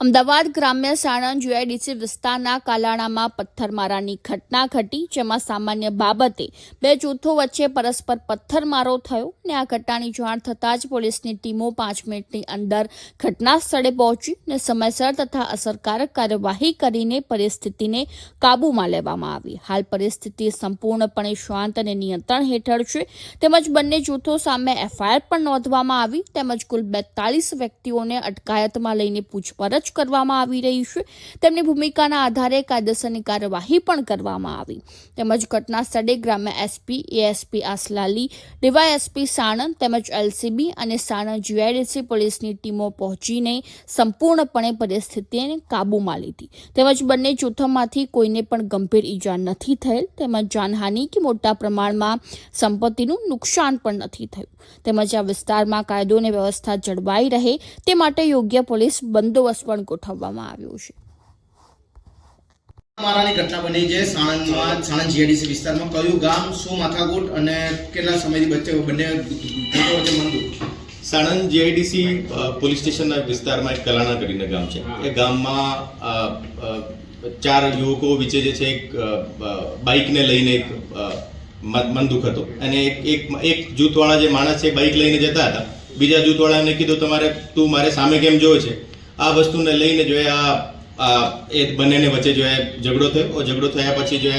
અમદાવાદ ગ્રામ્ય સાણંદ યુઆઈડીસી વિસ્તારના કાલાણામાં પથ્થરમારાની ઘટના ઘટી, જેમાં સામાન્ય બાબતે બે જૂથો વચ્ચે પરસ્પર પથ્થરમારો થયો ને આ ઘટનાની જાણ થતાં જ પોલીસની ટીમો પાંચ મિનિટની અંદર ઘટના સ્થળે પહોંચી ને સમયસર તથા અસરકારક કાર્યવાહી કરીને પરિસ્થિતિને કાબૂમાં લેવામાં આવી. હાલ પરિસ્થિતિ સંપૂર્ણપણે શાંત અને નિયંત્રણ હેઠળ છે. તેમજ બંને જૂથો સામે એફઆઈઆર પણ નોંધવામાં આવી. તેમજ કુલ બેતાલીસ વ્યક્તિઓને અટકાયતમાં લઈને પૂછપરછ કરવામાં આવી રહી છે. તેમની ભૂમિકાના આધારે કાયદેસરની કાર્યવાહી પણ કરવામાં આવી. તેમજ ઘટના સ્થળે ગ્રામ્ય SP, ASP Aslali, DySP Sanand તેમજ એલસીબી અને સાણંદ જીઆઈડીસી પોલીસની ટીમો પહોંચીને સંપૂર્ણપણે પરિસ્થિતિને કાબૂમાં લીધી. તેમજ બંને જૂથોમાંથી કોઈને પણ ગંભીર ઈજા નથી થયેલ. તેમજ જાનહાનિ કે મોટા પ્રમાણમાં સંપત્તિનું નુકસાન પણ નથી થયું. તેમજ આ વિસ્તારમાં કાયદો અને વ્યવસ્થા જળવાઈ રહે તે માટે યોગ્ય પોલીસ બંદોબસ્ત પણ ગોઠવવામાં આવ્યો છે. મારાની ઘટના બની છે સાણંદમાં સાણંદ જીઆઈડીસી વિસ્તારમાં કયું ગામ શું માથાકૂટ અને કેટલા સમયથી વચ્ચે બંને વચ્ચે મનદુખ સાણંદ જીઆઈડીસી પોલીસ સ્ટેશનના વિસ્તારમાં એક કલાણા કરીને ગામ છે. એ ગામમાં ચાર યુવકો વિચે જે છે એક બાઇકને લઈને એક મન- મનદુખ હતો. અને એક એક એક જૂથવાળા જે માણસ છે બાઇક લઈને જતા હતા. બીજા જૂથવાળાને કીધું તમારે તું મારે સામે કેમ જોવે છે? આ વસ્તુને લઈને જો આ એ બંનેને વચ્ચે જો ઝઘડો થયો ઝઘડો થયા પછી જો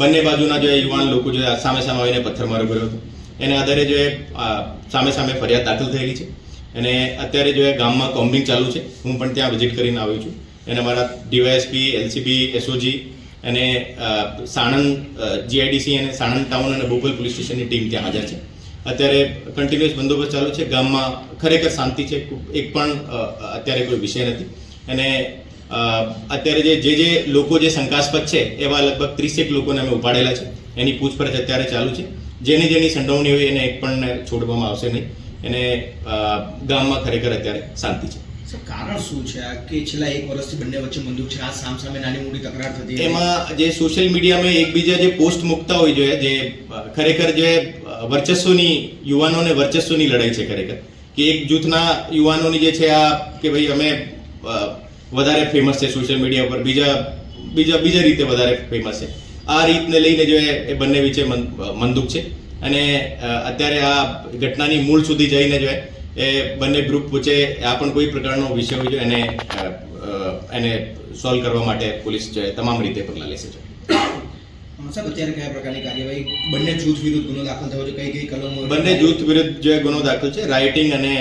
બંને બાજુના જો યુવાન લોકો જો સામે સામે આવીને પથ્થરમારો કર્યો હતો. એને આધારે જો સામે સામે ફરિયાદ દાખલ થયેલી છે. અને અત્યારે જો ગામમાં કોમ્બિંગ ચાલુ છે, હું પણ ત્યાં વિઝિટ કરીને આવ્યો છું. અને મારા ડીવાયએસપી, એલસીબી, એસઓજી અને સાણંદ જીઆઈડીસી અને સાણંદ ટાઉન અને બોપલ પોલીસ સ્ટેશનની ટીમ ત્યાં હાજર છે. અત્યારે કન્ટિન્યુઅસ બંદોબસ્ત ચાલુ છે. ગામમાં ખરેખર શાંતિ છે. એક પણ અત્યારે કોઈ વિષય નથી. અને અત્યારે જે જે જે લોકો જે શંકાસ્પદ છે એવા લગભગ ત્રીસેક લોકોને અમે ઉપાડેલા છે. એની પૂછપરછ અત્યારે ચાલુ છે. જેની જેની સંડોવણી હોય એને એક પણ છોડવામાં આવશે નહીં. અને ગામમાં ખરેખર અત્યારે શાંતિ છે. કારણ શું છે? કે છેલ્લા એક વર્ષથી બંને વચ્ચે બંદૂક છે. આ સામ સામે નાની મોટી તકરાર થતી. એમાં જે સોશિયલ મીડિયામાં એકબીજા જે પોસ્ટ મૂકતા હોય જોઈએ જે ખરેખર જે વર્ચસ્વની યુવાનોને વર્ચસ્વની લડાઈ છે ખરેખર. કે એક જૂથના યુવાનોની જે છે આ કે ભાઈ અમે વધારે ફેમસ છે સોશિયલ મીડિયા પર બીજા બીજા બીજા રીતે વધારે ફેમસ છે. આ રીતને લઈને જો એ બંને વિશે મંદુક છે. અને અત્યારે આ ઘટનાની મૂળ સુધી જઈને જો એ બંને ગ્રુપ વચ્ચે આ પણ કોઈ પ્રકારનો વિષય હોય એને એને સોલ્વ કરવા માટે પોલીસ તમામ રીતે પગલાં લેશે છે. સાહેબ અત્યારે કયા પ્રકારની કાર્યવાહી? બંને જૂથ વિરુદ્ધ ગુનો દાખલ થયો છે કઈ કઈ કલમો બંને જૂથ વિરુદ્ધ જે ગુનો દાખલ છે રાઇટિંગ અને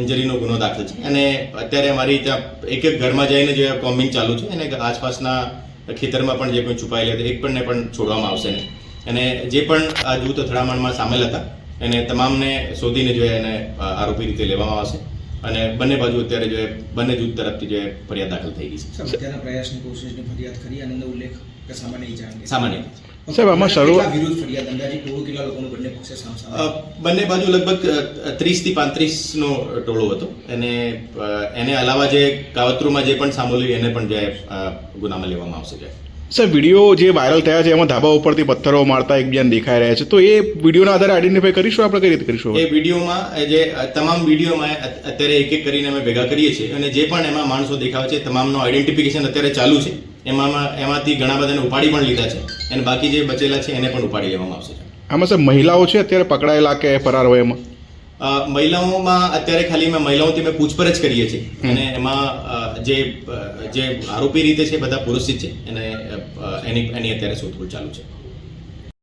ઇન્જરીનો ગુનો દાખલ છે. અને અત્યારે અમારી ત્યાં એક એક ઘરમાં જઈને જે કોમ્બિંગ ચાલુ છે અને આસપાસના ખેતરમાં પણ જે કોઈ છુપાયેલા હતા એક પણને પણ છોડવામાં આવશે નહીં. અને જે પણ આ જૂથ અથડામણમાં સામેલ હતા એને તમામને શોધીને જો એને આરોપી રીતે લેવામાં આવશે. અને બંને બાજુ અત્યારે જો બંને જૂથ તરફથી જે ફરિયાદ દાખલ થઈ ગઈ છે. પ્રયાસની કોશિશની ફરિયાદ કરી અને ઉલ્લેખ સામાન્ય સાહેબ, આમાં શરૂઆત- વિરોધ ફરિયાદ અંદાજે ટોળો કેટલા લોકોનો બંને પક્ષે સામસામે બંને બાજુ લગભગ ત્રીસથી પાંત્રીસ નો ટોળો હતો. અને એને અલાવા જે કાવતરૂમાં જે પણ સાંભળ્યું એને પણ જે ગુનામાં લેવામાં આવશે જાય સર વીડિયો જે વાયરલ થયા છે એમાં ધાબા ઉપરથી પથ્થરો મારતા એકબીજાને દેખાઈ રહ્યા છે. તો એ વિડીયોના આધારે આઈડેન્ટિફાઈ કરીશું આપણે? કઈ રીતે કરીશું એ વિડીયોમાં જે તમામ વિડીયોમાં અત- અત્યારે એક એક કરીને અમે ભેગા કરીએ છીએ અને જે પણ એમાં માણસો દેખાવે છે તમામનો આઈડેન્ટિફિકેશન અત્યારે ચાલુ છે. એમાં એમાંથી ઘણા બધાને ઉપાડી પણ લીધા છે. અને બાકી જે બચેલા છે એને પણ ઉપાડી લેવામાં આવશે આમાં સર મહિલાઓ છે અત્યારે પકડાયેલા કે ફરાર હોય એમાં? મહિલાઓમાં અત્યારે ખાલી મેં મહિલાઓથી મેં પૂછપરછ કરીએ છીએ. અને એમાં જે જે આરોપી રીતે છે બધા પુરુષ જ છે. અને એની એની અત્યારે શોધખોળ ચાલુ છે.